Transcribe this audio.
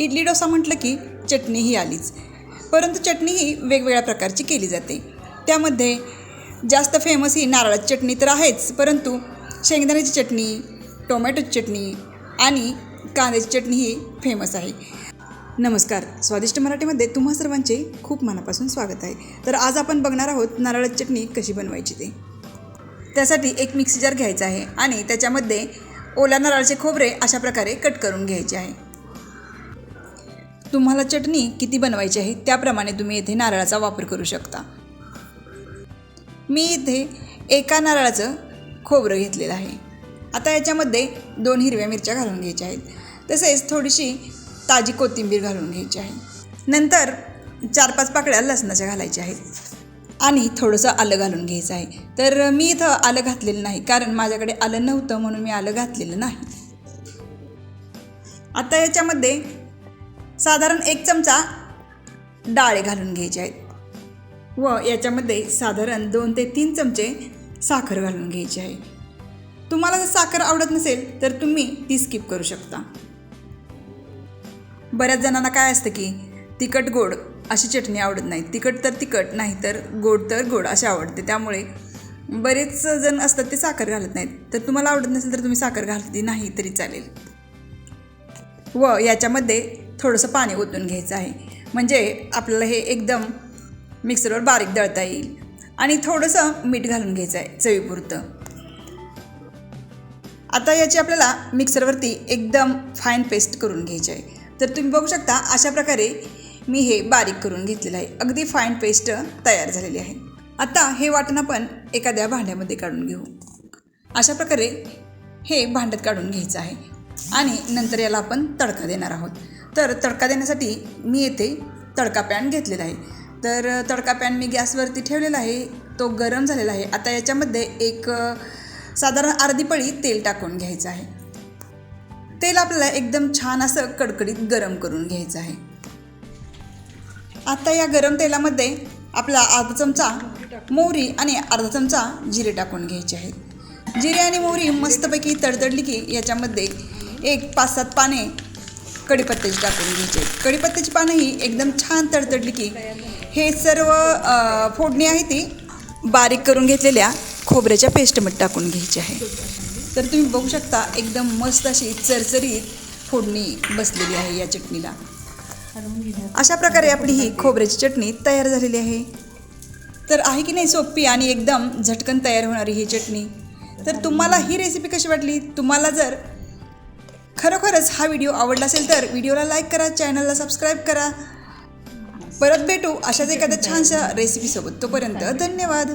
इडली डोसा म्हटलं की चटणी ही आलीच. परंतु चटणी ही वेगवेगळ्या प्रकारची केली जाते. त्यामध्ये जास्त फेमस ही नारळाची चटणी तर आहेच परंतु शेंगदाण्याची चटणी टोमॅटोची चटणी आणि कांद्याची चटणी ही फेमस आहे. नमस्कार. स्वादिष्ट मराठीमध्ये तुम्हा सर्वांचे खूप मनापासून स्वागत आहे. तर आज आपण बघणार आहोत नारळाची चटणी कशी बनवायची ते. त्यासाठी एक मिक्सी जार घ्यायचा आहे आणि त्याच्यामध्ये ओला नारळाचे खोबरे अशा प्रकारे कट करून घ्यायचे आहे. तुम्हाला चटणी किती बनवायची आहे त्याप्रमाणे तुम्ही येथे नारळाचा वापर करू शकता. मी इथे एका नारळाचं खोबरं घेतलेलं आहे. आता याच्यामध्ये दोन हिरव्या मिरच्या घालून घ्यायच्या आहेत. तसेच थोडीशी ताजी कोथिंबीर घालून घ्यायची आहे. नंतर चार पाच पाकळ्या लसणाच्या घालायच्या आहेत. आणि थोडंसं आलं घालून घ्यायचं आहे. तर मी इथं आलं घातलेलं नाही कारण माझ्याकडे आलं नव्हतं म्हणून मी आलं घातलेलं नाही. आता याच्यामध्ये साधारण एक चमचा डाळे घालून घ्यायचे आहेत. व याच्यामध्ये साधारण दोन ते तीन चमचे साखर घालून घ्यायची आहे. तुम्हाला जर साखर आवडत नसेल तर तुम्ही ती स्किप करू शकता. बऱ्याच जणांना काय असतं की तिखट गोड अशी चटणी आवडत नाही. तिखट तर तिखट नाही तर गोड तर गोड असे आवडते. त्यामुळे बरेच जण असतात ते साखर घालत नाहीत. तर तुम्हाला आवडत नसेल तर तुम्ही साखर घालती नाही तरी चालेल. व याच्यामध्ये थोडंसं पाणी ओतून घ्यायचं आहे. म्हणजे आपल्याला हे एकदम मिक्सरवर बारीक दळता येईल. आणि थोडंसं मीठ घालून घ्यायचं आहे चवीपुरतं. आता याची आपल्याला मिक्सरवरती एकदम फाईन पेस्ट करून घ्यायची आहे. तर तुम्ही बघू शकता अशा प्रकारे मी हे बारीक करून घेतलेलं आहे. अगदी फाईन पेस्ट तयार झालेली आहे. आता हे वाटण आपण एखाद्या भांड्यामध्ये काढून घेऊ. अशा प्रकारे हे भांड्यात काढून घ्यायचं आहे. आणि नंतर याला आपण तडका देणार आहोत. तर तडका देण्यासाठी मी येथे तडका पॅन घेतलेला आहे. तर तडका पॅन मी गॅसवरती ठेवलेला आहे. तो गरम झालेला आहे. आता याच्यामध्ये एक साधारण अर्धी पळी तेल टाकून घ्यायचं आहे. तेल आपल्याला एकदम छान असं कडकडीत गरम करून घ्यायचं आहे. आता या गरम तेलामध्ये आपला अर्धा चमचा मोहरी आणि अर्धा चमचा जिरे टाकून घ्यायचे आहेत. जिरे आणि मोहरी मस्तपैकी तडतडली की याच्यामध्ये एक पाच सात पाने कढीपत्त्याची टाकून घ्यायची. आहेत कढीपत्त्याची पानं ही एकदम छान तडतडली की हे सर्व फोडणी आहे ती बारीक करून घेतलेल्या खोबऱ्याच्या पेस्टमध्ये टाकून घ्यायची आहे. तर तुम्ही बघू शकता एकदम मस्त अशी चरचरीत फोडणी बसलेली आहे या चटणीला. अशा प्रकारे आपली ही खोबऱ्याची चटणी तयार झालेली आहे. तर आहे की नाही सोपी आणि एकदम झटकन तयार होणारी ही चटणी. तर तुम्हाला ही रेसिपी कशी वाटली? तुम्हाला जर खरोखरच हा व्हिडिओ आवडला असेल तर व्हिडिओला लाईक करा चॅनलला सबस्क्राईब करा. परत भेटू अशाच एखाद्या छानशा रेसिपीसोबत तोपर्यंत धन्यवाद.